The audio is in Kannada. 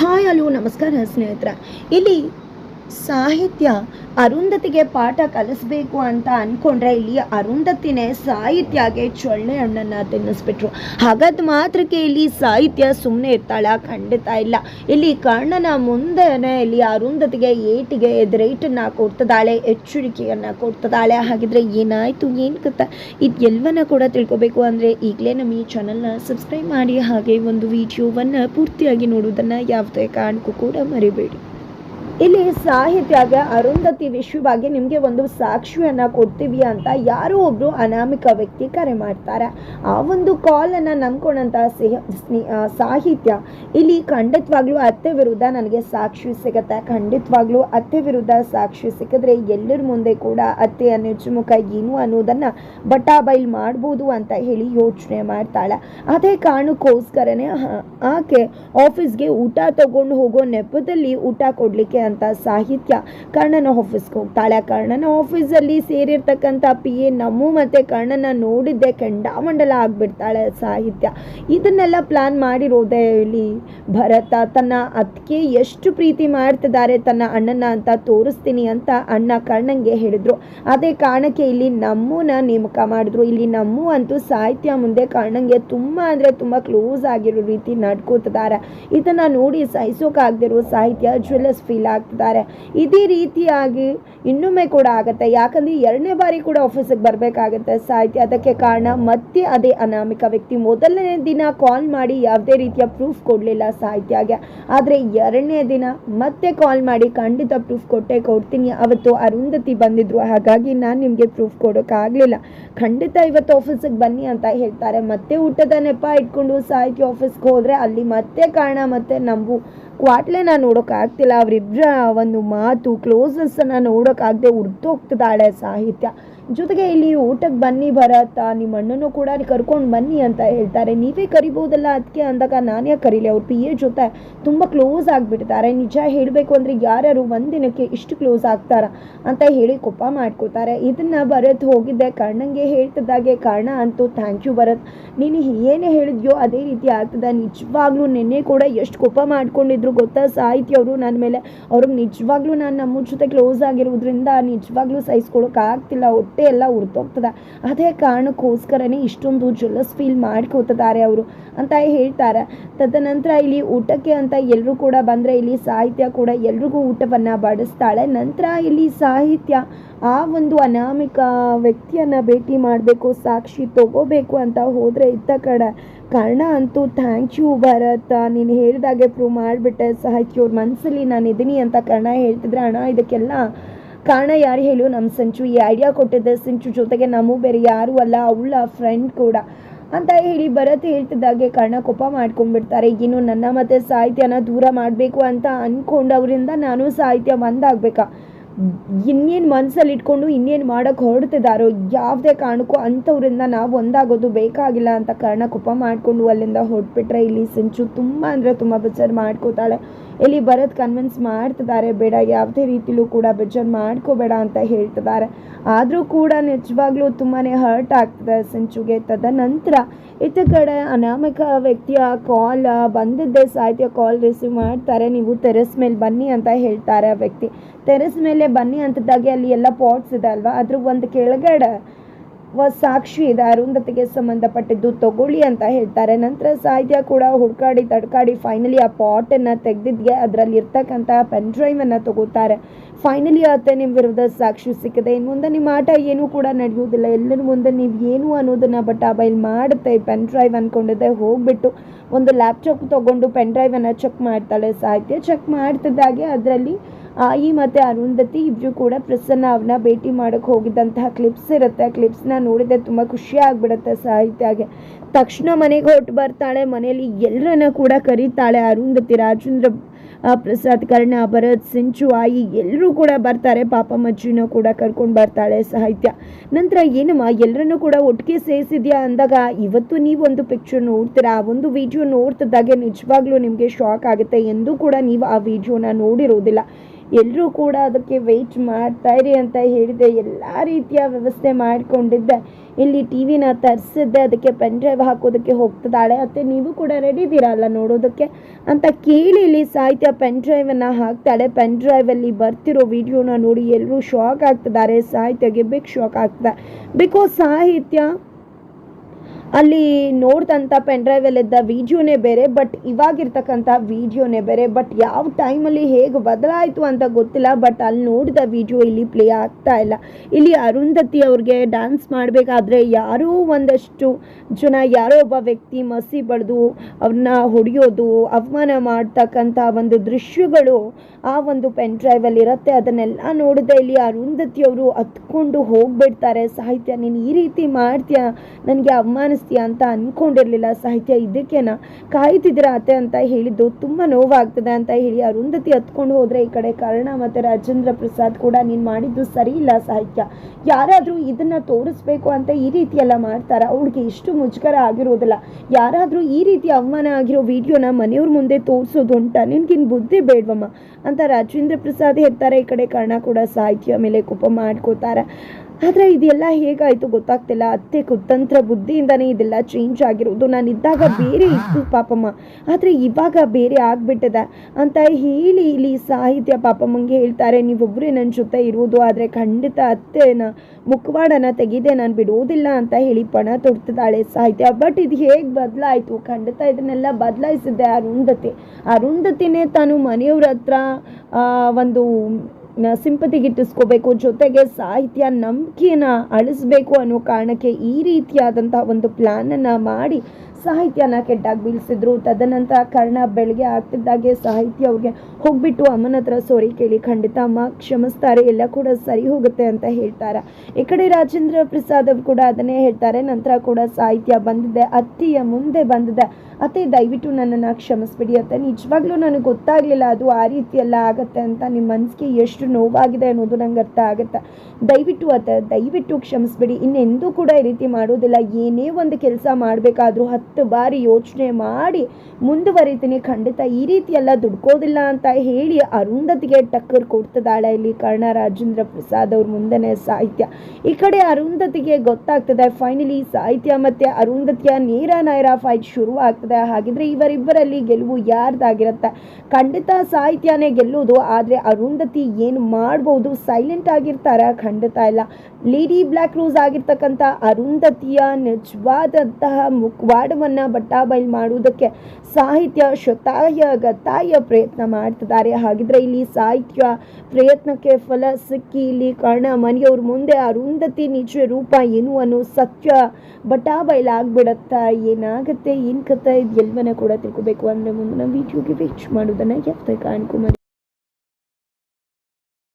ಹಾಯ್ ಹಲೋ ನಮಸ್ಕಾರ ಸ್ನೇಹಿತರ. ಇಲ್ಲಿ ಸಾಹಿತ್ಯ ಅರುಂಧತಿಗೆ ಪಾಠ ಕಲಿಸ್ಬೇಕು ಅಂತ ಅಂದ್ಕೊಂಡ್ರೆ ಇಲ್ಲಿ ಅರುಂಧತಿನೇ ಸಾಹಿತ್ಯಗೆ ಚೊಳ್ಳೆ ಹಣ್ಣನ್ನು ತಿನ್ನಿಸ್ಬಿಟ್ರು. ಹಾಗಾದ ಮಾತ್ರಕ್ಕೆ ಇಲ್ಲಿ ಸಾಹಿತ್ಯ ಸುಮ್ಮನೆ ಇರ್ತಾಳ? ಖಂಡಿತ ಇಲ್ಲ. ಇಲ್ಲಿ ಕರ್ಣನ ಮುಂದೆನೇ ಇಲ್ಲಿ ಅರುಂಧತಿಗೆ ಏಟಿಗೆ ಎದುರೇಟನ್ನು ಕೊಡ್ತದಾಳೆ ಎಚ್ಚರಿಕೆಯನ್ನು ಕೊಡ್ತದಾಳೆ ಹಾಗಿದ್ರೆ ಏನಾಯಿತು, ಏನು ಕತ್ತ ಇದು ಎಲ್ಲವನ್ನ ಕೂಡ ತಿಳ್ಕೊಬೇಕು ಅಂದರೆ ಈಗಲೇ ನಮ್ಮ ಈ ಚಾನಲ್ನ ಸಬ್ಸ್ಕ್ರೈಬ್ ಮಾಡಿ. ಹಾಗೆ ಒಂದು ವಿಡಿಯೋವನ್ನು ಪೂರ್ತಿಯಾಗಿ ನೋಡುವುದನ್ನು ಯಾವುದೇ ಕಾರಣಕ್ಕೂ ಕೂಡ ಮರಿಬೇಡಿ. ಇಲ್ಲಿ ಸಾಹಿತ್ಯಾಗ ಅರುಂಧತಿ ವಿಶ್ವವಾಗಿ ನಿಮಗೆ ಒಂದು ಸಾಕ್ಷಿಯನ್ನ ಕೊಡ್ತೀವಿ ಅಂತ ಯಾರೋ ಒಬ್ರು ಅನಾಮಿಕ ವ್ಯಕ್ತಿ ಕರೆ ಮಾಡ್ತಾರೆ. ಆ ಒಂದು ಕಾಲನ್ನು ನಂಬ್ಕೊಂಡಂತಹ ಸಾಹಿತ್ಯ ಇಲ್ಲಿ ಖಂಡಿತವಾಗ್ಲೂ ಅತ್ತೆ ವಿರುದ್ಧ ನನಗೆ ಸಾಕ್ಷಿ ಸಿಗುತ್ತೆ. ಖಂಡಿತವಾಗ್ಲೂ ಅತ್ತೆ ವಿರುದ್ಧ ಸಾಕ್ಷಿ ಸಿಕ್ಕಿದ್ರೆ ಎಲ್ಲರ ಮುಂದೆ ಕೂಡ ಅತ್ತೆಯ ನೆಚ್ಚುಮುಖ ಏನು ಅನ್ನೋದನ್ನು ಬಟಾಬೈಲ್ ಮಾಡ್ಬೋದು ಅಂತ ಹೇಳಿ ಯೋಚನೆ ಮಾಡ್ತಾಳೆ. ಅದೇ ಕಾರಣಕ್ಕೋಸ್ಕರನೇ ಆಕೆ ಆಫೀಸ್ಗೆ ಊಟ ತಗೊಂಡು ಹೋಗೋ ನೆಪದಲ್ಲಿ ಊಟ ಕೊಡ್ಲಿಕ್ಕೆ ಅಂತ ಸಾಹಿತ್ಯ ಕರ್ಣನ ಆಫೀಸ್ಗೆ ಹೋಗ್ತಾಳೆ. ಕರ್ಣನ ಆಫೀಸಲ್ಲಿ ಸೇರಿರ್ತಕ್ಕಂಥ ಪಿ ಎ ನಮ್ಮು ಮತ್ತೆ ಕರ್ಣನ ನೋಡಿದ್ದೆ ಕೆಂಡಾಮಂಡಲ ಆಗಿಬಿಡ್ತಾಳೆ ಸಾಹಿತ್ಯ. ಇದನ್ನೆಲ್ಲ ಪ್ಲಾನ್ ಮಾಡಿರೋದೇ ಇಲ್ಲಿ ಭರತ. ತನ್ನ ಅದಕ್ಕೆ ಎಷ್ಟು ಪ್ರೀತಿ ಮಾಡ್ತಿದ್ದಾರೆ ತನ್ನ ಅಣ್ಣನ ಅಂತ ತೋರಿಸ್ತೀನಿ ಅಂತ ಅಣ್ಣ ಕರ್ಣಂಗೆ ಹೇಳಿದ್ರು. ಅದೇ ಕಾರಣಕ್ಕೆ ಇಲ್ಲಿ ನಮ್ಮನ್ನ ನೇಮಕ ಮಾಡಿದ್ರು. ಇಲ್ಲಿ ನಮ್ಮು ಅಂತೂ ಸಾಹಿತ್ಯ ಮುಂದೆ ಕರ್ಣಂಗೆ ತುಂಬ ಅಂದರೆ ತುಂಬ ಕ್ಲೋಸ್ ಆಗಿರೋ ರೀತಿ ನಡ್ಕೋತಿದ್ದಾರೆ. ಇದನ್ನ ನೋಡಿ ಸಹಿಸೋಕಾಗದಿರೋ ಸಾಹಿತ್ಯ ಜ್ವೆಲಸ್ ಫೀಲ್ ಆಗ್ತಿದ್ದಾರೆ. ಇದೇ ರೀತಿಯಾಗಿ ಇನ್ನೊಮ್ಮೆ ಕೂಡ ಆಗುತ್ತೆ. ಯಾಕಂದ್ರೆ ಎರಡನೇ ಬಾರಿ ಕೂಡ ಆಫೀಸಿಗೆ ಬರಬೇಕಾಗುತ್ತೆ ಸಾಹಿತ್ಯ. ಅದಕ್ಕೆ ಕಾರಣ ಮತ್ತೆ ಅದೇ ಅನಾಮಿಕ ವ್ಯಕ್ತಿ ಮೊದಲನೇ ದಿನ ಕಾಲ್ ಮಾಡಿ ಯಾವುದೇ ರೀತಿಯ ಪ್ರೂಫ್ ಕೊಡಲಿಲ್ಲ ಸಾಹಿತ್ಯಗೆ. ಆದರೆ ಎರಡನೇ ದಿನ ಮತ್ತೆ ಕಾಲ್ ಮಾಡಿ ಖಂಡಿತ ಪ್ರೂಫ್ ಕೊಟ್ಟೆ ಕೊಡ್ತೀನಿ. ಅವತ್ತು ಅರುಂಧತಿ ಬಂದಿದ್ರು. ಹಾಗಾಗಿ ನಾನು ನಿಮಗೆ ಪ್ರೂಫ್ ಕೊಡೋಕ್ಕಾಗಲಿಲ್ಲ ಖಂಡಿತ ಇವತ್ತು ಆಫೀಸಿಗೆ ಬನ್ನಿ ಅಂತ ಹೇಳ್ತಾರೆ. ಮತ್ತೆ ಊಟದ ನೆಪ ಇಟ್ಕೊಂಡು ಸಾಹಿತ್ಯ ಆಫೀಸ್ಗೆ ಹೋದರೆ ಅಲ್ಲಿ ಮತ್ತೆ ಕಾರಣ, ಮತ್ತೆ ನಂಬು. ಕ್ವಾಟ್ಲೆನ ನೋಡೋಕ್ಕಾಗ್ತಿಲ್ಲ ಅವರಿಬ್ಬರ ಒಂದು ಮಾತು ಕ್ಲೋಸಸ್ಸನ್ನು ನೋಡೋಕ್ಕಾಗದೆ ಉರ್ದೋಗ್ತಿದ್ದಾಳೆ ಸಾಹಿತ್ಯ. ಜೊತೆಗೆ ಇಲ್ಲಿ ಊಟಕ್ಕೆ ಬನ್ನಿ ಭರತ, ನಿಮ್ಮ ಅಣ್ಣನೂ ಕೂಡ ಕರ್ಕೊಂಡು ಬನ್ನಿ ಅಂತ ಹೇಳ್ತಾರೆ. ನೀವೇ ಕರಿಬೋದಲ್ಲ ಅದಕ್ಕೆ ಅಂದಾಗ ನಾನೇ ಕರೀಲಿ? ಅವ್ರ ಪಿ ಎ ಜೊತೆ ತುಂಬ ಕ್ಲೋಸ್ ಆಗಿಬಿಡ್ತಾರೆ. ನಿಜ ಹೇಳಬೇಕು ಅಂದರೆ ಯಾರ್ಯಾರು ಒಂದಿನಕ್ಕೆ ಇಷ್ಟು ಕ್ಲೋಸ್ ಆಗ್ತಾರ ಅಂತ ಹೇಳಿ ಕೋಪ ಮಾಡ್ಕೋತಾರೆ ಇದನ್ನು ಭರತ್ ಹೋಗಿದ್ದೆ. ಕರ್ಣಂಗೆ ಹೇಳ್ತಿದ್ದಾಗೆ ಕಾರಣ ಅಂತೂ ಥ್ಯಾಂಕ್ ಯು ಭರತ್. ನೀನು ಏನೇ ಹೇಳಿದ್ಯೋ ಅದೇ ರೀತಿ ಆಗ್ತದೆ. ನಿಜವಾಗ್ಲೂ ನಿನ್ನೆ ಕೂಡ ಎಷ್ಟು ಕೋಪ ಮಾಡ್ಕೊಂಡಿದ್ರು ಗೊತ್ತಾ? ಸಾಹಿತ್ಯ ಅವರು ನನ್ನ ಮೇಲೆ. ಅವ್ರಿಗೆ ನಿಜವಾಗ್ಲೂ ನಾನು ನಮ್ಮ ಜೊತೆ ಕ್ಲೋಸ್ ಆಗಿರೋದ್ರಿಂದ ನಿಜವಾಗ್ಲೂ ಸಹಿಸ್ಕೊಳಕ್ಕೆ ಆಗ್ತಿಲ್ಲ. ಹೊಟ್ಟೆ ಎಲ್ಲ ಉರ್ತೋಗ್ತದೆ ಅದೇ ಕಾರಣಕ್ಕೋಸ್ಕರನೇ ಇಷ್ಟೊಂದು ಜಲಸ್ ಫೀಲ್ ಮಾಡ್ಕೋತಿದ್ದಾರೆ ಅವರು. ಅಂತ ಹೇಳ್ತಾರೆ. ತದನಂತರ ಇಲ್ಲಿ ಊಟಕ್ಕೆ ಅಂತ ಎಲ್ಲರೂ ಕೂಡ ಬಂದರೆ ಇಲ್ಲಿ ಸಾಹಿತ್ಯ ಕೂಡ ಎಲ್ರಿಗೂ ಊಟವನ್ನು ಬಡಿಸ್ತಾಳೆ. ನಂತರ ಇಲ್ಲಿ ಸಾಹಿತ್ಯ, ಆ ಒಂದು ಅನಾಮಿಕ ವ್ಯಕ್ತಿಯನ್ನು ಭೇಟಿ ಮಾಡಬೇಕು, ಸಾಕ್ಷಿ ತಗೋಬೇಕು ಅಂತ ಹೋದರೆ ಇತ್ತ ಕಡೆ. ಕಾರಣ ಅಂತೂ ಥ್ಯಾಂಕ್ ಯು ಭರತ್, ನೀನು ಹೇಳಿದಾಗೆ ಪ್ರೂವ್ ಮಾಡಿಬಿಟ್ಟೆ. ಸಾಹಿತ್ಯ ಅವ್ರ ಮನಸ್ಸಲ್ಲಿ ನಾನು ಇದ್ದೀನಿ ಅಂತ ಕರ್ಣ ಹೇಳ್ತಿದ್ರೆ, ಅಣ್ಣ, ಇದಕ್ಕೆಲ್ಲ ಕಾರಣ ಯಾರು ಹೇಳು? ನಮ್ಮ ಸಂಚು ಈ ಐಡಿಯಾ ಕೊಟ್ಟಿದ್ದೆ ಸಂಚು ಜೊತೆಗೆ ನಮಗೂ ಬೇರೆ ಯಾರೂ ಅಲ್ಲ, ಅವಳ ಫ್ರೆಂಡ್ ಕೂಡ. ಅಂತ ಹೇಳಿ ಭರತ್ ಹೇಳ್ತಿದ್ದಾಗೆ, ಕರ್ಣ ಕೋಪ ಮಾಡ್ಕೊಂಡ್ಬಿಡ್ತಾರೆ. ಇನ್ನು ನನ್ನ ಮತ್ತೆ ಸಾಹಿತ್ಯನ ದೂರ ಮಾಡಬೇಕು ಅಂತ ಅಂದ್ಕೊಂಡವರಿಂದ ನಾನು ಸಾಹಿತ್ಯ ಒಂದಾಗಬೇಕಾ ಇನ್ನೇನು ಮನಸ್ಸಲ್ಲಿ ಇಟ್ಕೊಂಡು ಇನ್ನೇನು ಮಾಡೋಕ್ಕೆ ಹೊರಡ್ತಿದ್ದಾರೋ ಯಾವುದೇ ಕಾರಣಕ್ಕೂ ಅಂಥವ್ರಿಂದ ನಾವು ಒಂದಾಗೋದು ಬೇಕಾಗಿಲ್ಲ ಅಂತ ಕಾರಣ ಕೋಪ ಮಾಡಿಕೊಂಡು ಅಲ್ಲಿಂದ ಹೊರಟ್ಬಿಟ್ರೆ ಇಲ್ಲಿ ಸಂಚು ತುಂಬ ಅಂದರೆ ತುಂಬ ಬೇಜಾರು ಮಾಡ್ಕೋತಾಳೆ. ಇಲ್ಲಿ ಭರತ್ ಕನ್ವಿನ್ಸ್ ಮಾಡ್ತಿದ್ದಾರೆ, ಬೇಡ, ಯಾವುದೇ ರೀತಿಲೂ ಕೂಡ ಬೇಜಾರು ಮಾಡ್ಕೋಬೇಡ ಅಂತ ಹೇಳ್ತಿದ್ದಾರೆ. ಆದರೂ ಕೂಡ ನಿಜವಾಗ್ಲೂ ತುಂಬಾ ಹರ್ಟ್ ಆಗ್ತದೆ ಸಂಚುಗೆ. ತದನಂತರ ಇತ್ತ ಕಡೆ ಅನಾಮಿಕ ವ್ಯಕ್ತಿಯ ಕಾಲ್ ಬಂದಿದ್ದೆ ಸಾಹಿತ್ಯ ಕಾಲ್ ರಿಸೀವ್ ಮಾಡ್ತಾರೆ. ನೀವು ಟೆರೆಸ್ ಮೇಲೆ ಬನ್ನಿ ಅಂತ ಹೇಳ್ತಾರೆ ಆ ವ್ಯಕ್ತಿ. ಟೆರೆಸ್ ಮೇಲೆ ಬನ್ನಿ ಅಂತದಾಗೆ ಅಲ್ಲಿ ಎಲ್ಲ ಪಾಟ್ಸ್ ಇದೆ ಅಲ್ವಾ? ಅದ್ರ ಒಂದು ಕೆಳಗಡೆ ಸಾಕ್ಷಿ ಇದೆ. ಅರುಂಧತಿಗೆ ಸಂಬಂಧಪಟ್ಟಿದ್ದು ತಗೊಳ್ಳಿ ಅಂತ ಹೇಳ್ತಾರೆ. ನಂತರ ಸಾಹಿತ್ಯ ಕೂಡ ಹುಡ್ಕಾಡಿ ತಡ್ಕಾಡಿ ಫೈನಲಿ ಆ ಪಾಟನ್ನು ತೆಗೆದಿದ್ಗೆ ಅದರಲ್ಲಿ ಇರ್ತಕ್ಕಂಥ ಪೆನ್ ಡ್ರೈವನ್ನು ತಗೋತಾರೆ. ಫೈನಲಿ ಆತ ನಿಮ್ಮ ವಿರುದ್ಧ ಸಾಕ್ಷಿ ಸಿಕ್ಕಿದೆ. ಇನ್ನು ಮುಂದೆ ನಿಮ್ಮ ಆಟ ಏನೂ ಕೂಡ ನಡೆಯುವುದಿಲ್ಲ. ಎಲ್ಲರ ಮುಂದೆ ನೀವು ಏನು ಅನ್ನೋದನ್ನ ಬಟ್ ಆ ಬೈಲ್ ಮಾಡುತ್ತೆ. ಪೆನ್ ಡ್ರೈವ್ ಅಂದ್ಕೊಂಡಿದ್ದೆ ಹೋಗ್ಬಿಟ್ಟು ಒಂದು ಲ್ಯಾಪ್ಟಾಪ್ ತಗೊಂಡು ಪೆನ್ ಡ್ರೈವನ್ನು ಚೆಕ್ ಮಾಡ್ತಾಳೆ. ಸಾಹಿತ್ಯ ಚೆಕ್ ಮಾಡ್ತಿದ್ದಾಗೆ ಅದರಲ್ಲಿ ಆಯಿ ಮತ್ತು ಅರುಂಧತಿ ಇಬ್ಬರು ಕೂಡ ಪ್ರಸನ್ನ ಅವನ್ನ ಭೇಟಿ ಮಾಡೋಕ್ಕೆ ಹೋಗಿದ್ದಂತಹ ಕ್ಲಿಪ್ಸ್ ಇರುತ್ತೆ. ಕ್ಲಿಪ್ಸ್ನ ನೋಡಿದ್ರೆ ತುಂಬ ಖುಷಿ ಸಾಹಿತ್ಯ ಸಾಹಿತ್ಯಗೆ ತಕ್ಷಣ ಮನೆಗೆ ಹೊರಟು ಬರ್ತಾಳೆ, ಮನೆಯಲ್ಲಿ ಎಲ್ಲರನ್ನ ಕೂಡ ಕರೀತಾಳೆ ಅರುಂಧತಿ ರಾಜೇಂದ್ರ ಪ್ರಸಾದ್ ಕರ್ಣ, ಭರತ್, ಸಿಂಚು, ಆಯಿ ಎಲ್ಲರೂ ಕೂಡ ಬರ್ತಾರೆ. ಪಾಪ ಮಜ್ಜಿನ ಕೂಡ ಕರ್ಕೊಂಡು ಬರ್ತಾಳೆ ಸಾಹಿತ್ಯ. ನಂತರ ಏನಮ್ಮ ಎಲ್ಲರನ್ನೂ ಕೂಡ ಒಟ್ಟಿಗೆ ಸೇರಿಸಿದ್ಯಾ ಅಂದಾಗ ಇವತ್ತು ನೀವು ಒಂದು ಪಿಕ್ಚರ್ ನೋಡ್ತೀರಾ? ಆ ಒಂದು ವಿಡಿಯೋ ನೋಡ್ತಿದ್ದಾಗೆ ನಿಜವಾಗ್ಲೂ ನಿಮಗೆ ಶಾಕ್ ಆಗುತ್ತೆ ಎಂದೂ ಕೂಡ ನೀವು ಆ ವಿಡಿಯೋನ ನೋಡಿರೋದಿಲ್ಲ. ಎಲ್ಲರೂ ಕೂಡ ಅದಕ್ಕೆ ವೆಯ್ಟ್ ಮಾಡ್ತಾ ಇರಿ ಅಂತ ಹೇಳಿದೆ. ಎಲ್ಲ ರೀತಿಯ ವ್ಯವಸ್ಥೆ ಮಾಡಿಕೊಂಡಿದ್ದೆ. ಇಲ್ಲಿ ಟಿ ವಿನ ತರಿಸಿದ್ದೆ, ಅದಕ್ಕೆ ಪೆನ್ ಡ್ರೈವ್ ಹಾಕೋದಕ್ಕೆ ಹೋಗ್ತಿದ್ದಾಳೆ. ಅತ್ತೆ, ನೀವು ಕೂಡ ರೆಡಿ ಇದ್ದೀರಾ ಅಲ್ಲ ನೋಡೋದಕ್ಕೆ? ಅಂತ ಕೇಳಿ ಇಲ್ಲಿ ಸಾಹಿತ್ಯ ಪೆನ್ ಡ್ರೈವನ್ನು ಹಾಕ್ತಾಳೆ. ಪೆನ್ ಡ್ರೈವಲ್ಲಿ ಬರ್ತಿರೋ ವಿಡಿಯೋನ ನೋಡಿ ಎಲ್ಲರೂ ಶಾಕ್ ಆಗ್ತಿದ್ದಾರೆ. ಸಾಹಿತ್ಯಗೆ ಬಿಗ್ ಶಾಕ್ ಆಗ್ತದೆ. ಬಿಕಾಸ್ ಸಾಹಿತ್ಯ ಅಲ್ಲಿ ನೋಡಿದಂಥ ಪೆನ್ ಡ್ರೈವಲ್ಲಿದ್ದ ವಿಡಿಯೋನೇ ಬೇರೆ ಬಟ್ ಇವಾಗಿರ್ತಕ್ಕಂಥ ವೀಡಿಯೋನೇ ಬೇರೆ ಬಟ್ ಯಾವ ಟೈಮಲ್ಲಿ ಹೇಗೆ ಬದಲಾಯಿತು ಅಂತ ಗೊತ್ತಿಲ್ಲ ಬಟ್ ಅಲ್ಲಿ ನೋಡಿದ ವಿಡಿಯೋ ಇಲ್ಲಿ ಪ್ಲೇ ಆಗ್ತಾ ಇಲ್ಲ. ಇಲ್ಲಿ ಅರುಂಧತಿ ಅವ್ರಿಗೆ ಡ್ಯಾನ್ಸ್ ಮಾಡಬೇಕಾದ್ರೆ ಯಾರೋ ಒಂದಷ್ಟು ಜನ, ಯಾರೋ ಒಬ್ಬ ವ್ಯಕ್ತಿ ಮಸಿ ಬಡ್ದು ಅವ್ರನ್ನ ಹೊಡೆಯೋದು, ಅವಮಾನ ಮಾಡ್ತಕ್ಕಂಥ ಒಂದು ದೃಶ್ಯಗಳು ಆ ಒಂದು ಪೆನ್ ಡ್ರೈವಲ್ಲಿ ಇರುತ್ತೆ. ಅದನ್ನೆಲ್ಲ ನೋಡಿದೆ ಇಲ್ಲಿ ಅರುಂಧತಿಯವರು ಹತ್ಕೊಂಡು ಹೋಗ್ಬಿಡ್ತಾರೆ. ಸಾಹಿತ್ಯ, ನೀನು ಈ ರೀತಿ ಮಾಡ್ತೀಯ? ನನಗೆ ಅವಮಾನಿಸ್ತೀಯ ಅಂತ ಅಂದ್ಕೊಂಡಿರಲಿಲ್ಲ ಸಾಹಿತ್ಯ ಇದಕ್ಕೇನ ಕಾಯ್ತಿದ್ರ ಅತ್ತೆ ಅಂತ ಹೇಳಿದ್ದು ತುಂಬ ನೋವಾಗ್ತದೆ ಅಂತ ಹೇಳಿ ಅರುಂಧತಿ ಹತ್ಕೊಂಡು ಹೋದರೆ ಈ ಕಡೆ ಕರ್ಣ ಮತ್ತು ರಾಜೇಂದ್ರ ಪ್ರಸಾದ್ ಕೂಡ ನೀನು ಮಾಡಿದ್ದು ಸರಿ ಇಲ್ಲ ಸಾಹಿತ್ಯ. ಯಾರಾದರೂ ಇದನ್ನು ತೋರಿಸ್ಬೇಕು ಅಂತ ಈ ರೀತಿ ಎಲ್ಲ ಮಾಡ್ತಾರ? ಅವಳಿಗೆ ಇಷ್ಟು ಮುಜುಗರ ಆಗಿರೋದಿಲ್ಲ. ಯಾರಾದರೂ ಈ ರೀತಿ ಅವಮಾನ ಆಗಿರೋ ವಿಡಿಯೋನ ಮನೆಯವ್ರ ಮುಂದೆ ತೋರಿಸೋದು ಉಂಟ. ನಿನ್ಗಿನ್ ಬುದ್ಧಿ ಬೇಡವಮ್ಮ ಅಂತ ರಾಜೇಂದ್ರ ಪ್ರಸಾದ್ ಹೇಳ್ತಾರೆ. ಈ ಕಡೆ ಕರ್ಣ ಕೂಡ ಸಾಹಿತ್ಯ ಮೇಲೆ ಕೋಪ ಮಾಡ್ಕೋತಾರೆ. ಆದರೆ ಇದೆಲ್ಲ ಹೇಗಾಯಿತು ಗೊತ್ತಾಗ್ತಿಲ್ಲ. ಅತ್ತೆ ಕುತಂತ್ರ ಬುದ್ಧಿಯಿಂದನೇ ಇದೆಲ್ಲ ಚೇಂಜ್ ಆಗಿರೋದು. ನಾನು ಇದ್ದಾಗ ಬೇರೆ ಇತ್ತು ಪಾಪಮ್ಮ. ಆದರೆ ಇವಾಗ ಬೇರೆ ಆಗ್ಬಿಟ್ಟಿದೆ ಅಂತ ಹೇಳಿ ಇಲ್ಲಿ ಸಾಹಿತ್ಯ ಪಾಪಮ್ಮಂಗೆ ಹೇಳ್ತಾರೆ. ನೀವೊಬ್ಬರೇ ನನ್ನ ಜೊತೆ ಇರೋದು ಆದರೆ ಖಂಡಿತ ಅತ್ತೆನ ಮುಖವಾಡನ ತೆಗೆದೆ ನಾನು ಬಿಡೋದಿಲ್ಲ ಅಂತ ಹೇಳಿ ಪಣ ತೊಡ್ತಿದ್ದಾಳೆ ಸಾಹಿತ್ಯ. ಬಟ್ ಇದು ಹೇಗೆ ಬದಲಾಯಿತು? ಖಂಡಿತ ಇದನ್ನೆಲ್ಲ ಬದಲಾಯಿಸಿದ್ದೆ ಅರುಂಧತಿ. ಅರುಂಧತಿನೇ ತಾನು ಮನೆಯವ್ರ ಹತ್ರ ಒಂದು ಸಿಂಪತಿಗಿಟ್ಟಿಸ್ಕೋಬೇಕು ಜೊತೆಗೆ ಸಾಹಿತ್ಯ ನಂಬಿಕೆನ ಅಳಿಸ್ಬೇಕು ಅನ್ನೋ ಕಾರಣಕ್ಕೆ ಈ ರೀತಿಯಾದಂಥ ಒಂದು ಪ್ಲ್ಯಾನನ್ನು ಮಾಡಿ ಸಾಹಿತ್ಯನ ಕೆಟ್ಟಾಗಿ ಬೀಳಿಸಿದ್ರು. ತದನಂತರ ಕರ್ಣ ಬೆಳಗ್ಗೆ ಆಗ್ತಿದ್ದಾಗೆ ಸಾಹಿತ್ಯ ಅವ್ರಿಗೆ ಹೋಗ್ಬಿಟ್ಟು ಅಮ್ಮನ ಹತ್ರ ಸಾರಿ ಕೇಳಿ, ಖಂಡಿತ ಅಮ್ಮ, ಕ್ಷಮಿಸ್ತಾರೆ, ಎಲ್ಲ ಕೂಡ ಸರಿ ಹೋಗುತ್ತೆ ಅಂತ ಹೇಳ್ತಾರೆ. ಈ ಕಡೆ ರಾಜೇಂದ್ರ ಪ್ರಸಾದ್ ಅವ್ರು ಕೂಡ ಅದನ್ನೇ ಹೇಳ್ತಾರೆ. ನಂತರ ಕೂಡ ಸಾಹಿತ್ಯ ಬಂದಿದೆ, ಅತ್ತಿಯ ಮುಂದೆ ಬಂದಿದೆ. ಅತ್ತೆ, ದಯವಿಟ್ಟು ನನ್ನನ್ನು ಕ್ಷಮಿಸ್ಬಿಡಿ ಅಂತ ನಿಜವಾಗ್ಲೂ ನನಗೆ ಗೊತ್ತಾಗಲಿಲ್ಲ ಅದು ಆ ರೀತಿ ಎಲ್ಲ ಆಗತ್ತೆ ಅಂತ. ನಿಮ್ಮ ಮನಸ್ಸಿಗೆ ಎಷ್ಟು ನೋವಾಗಿದೆ ಅನ್ನೋದು ನಂಗೆ ಅರ್ಥ ಆಗುತ್ತೆ. ದಯವಿಟ್ಟು ಅತ್ತೆ, ದಯವಿಟ್ಟು ಕ್ಷಮಿಸ್ಬಿಡಿ. ಇನ್ನೆಂದೂ ಕೂಡ ಈ ರೀತಿ ಮಾಡೋದಿಲ್ಲ. ಏನೇ ಒಂದು ಕೆಲಸ ಮಾಡಬೇಕಾದ್ರೂ ಹತ್ತು ಬಾರಿ ಯೋಚನೆ ಮಾಡಿ ಮುಂದುವರಿತೀನಿ. ಖಂಡಿತ ಈ ರೀತಿ ಎಲ್ಲ ದುಡ್ಕೋದಿಲ್ಲ ಅಂತ ಹೇಳಿ ಅರುಂಧತಿಗೆ ಟಕ್ಕರ್ ಕೊಡ್ತಿದ್ದಾಳೆ. ಇಲ್ಲಿ ಕರ್ಣ ರಾಜೇಂದ್ರ ಪ್ರಸಾದ್ ಅವ್ರ ಮುಂದೆನೆ ಸಾಹಿತ್ಯ. ಈ ಕಡೆ ಅರುಂಧತಿಗೆ ಗೊತ್ತಾಗ್ತದೆ. ಫೈನಲಿ ಸಾಹಿತ್ಯ ಮತ್ತೆ ಅರುಂಧತಿಯ ನೇರ ನೇರ ಫೈಟ್ ಶುರು ಆಗ್ತದೆ ಹಾಗಿದ್ರೆ ಇವರಿಬ್ಬರಲ್ಲಿ ಗೆಲುವು ಯಾರ್ದಾಗಿರುತ್ತೆ? ಖಂಡಿತ ಸಾಹಿತ್ಯನೇ ಗೆಲ್ಲುವುದು, ಆದರೆ ಅರುಂಧತಿ ಏನು ಮಾಡ್ಬೋದು? ಸೈಲೆಂಟ್ ಆಗಿರ್ತಾರ? ಖಂಡಿತ ಇಲ್ಲ. ಲೇಡಿ ಬ್ಲ್ಯಾಕ್ ರೋಸ್ ಆಗಿರ್ತಕ್ಕಂಥ ಅರುಂಧತಿಯ ನಿಜವಾದಂತಹ ಮುಖವಾಡವನ್ನು ಬಟ್ಟಾಬೈಲ್ ಮಾಡುವುದಕ್ಕೆ ಸಾಹಿತ್ಯ ಶತಾಯ ಗತಾಯ ಪ್ರಯತ್ನ ಮಾಡ್ತಿದ್ದಾರೆ. ಹಾಗಿದ್ರೆ ಇಲ್ಲಿ ಸಾಹಿತ್ಯ ಪ್ರಯತ್ನಕ್ಕೆ ಫಲ ಸಿಕ್ಕಿ, ಇಲ್ಲಿ ಕರ್ಣ ಮನೆಯವ್ರ ಮುಂದೆ ಅರುಂಧತಿ ನಿಜ ರೂಪ ಏನು ಅನ್ನೋ ಸತ್ಯ ಬಟಾಬೈಲ್ ಆಗ್ಬಿಡತ್ತಾ. ಏನಾಗುತ್ತೆ, ಏನು ಇದು ಎಲ್ಲವನ್ನ ಕೂಡ ತಿಳ್ಕೊಬೇಕು. ಅಂದರೆ ಮುಂದಿನ ವೀಡಿಯೋಗೆ ವೇಚ್ ಮಾಡೋದನ್ನು ಎತ್ತ ಕಾಣ್ಕೊಂಬರಿ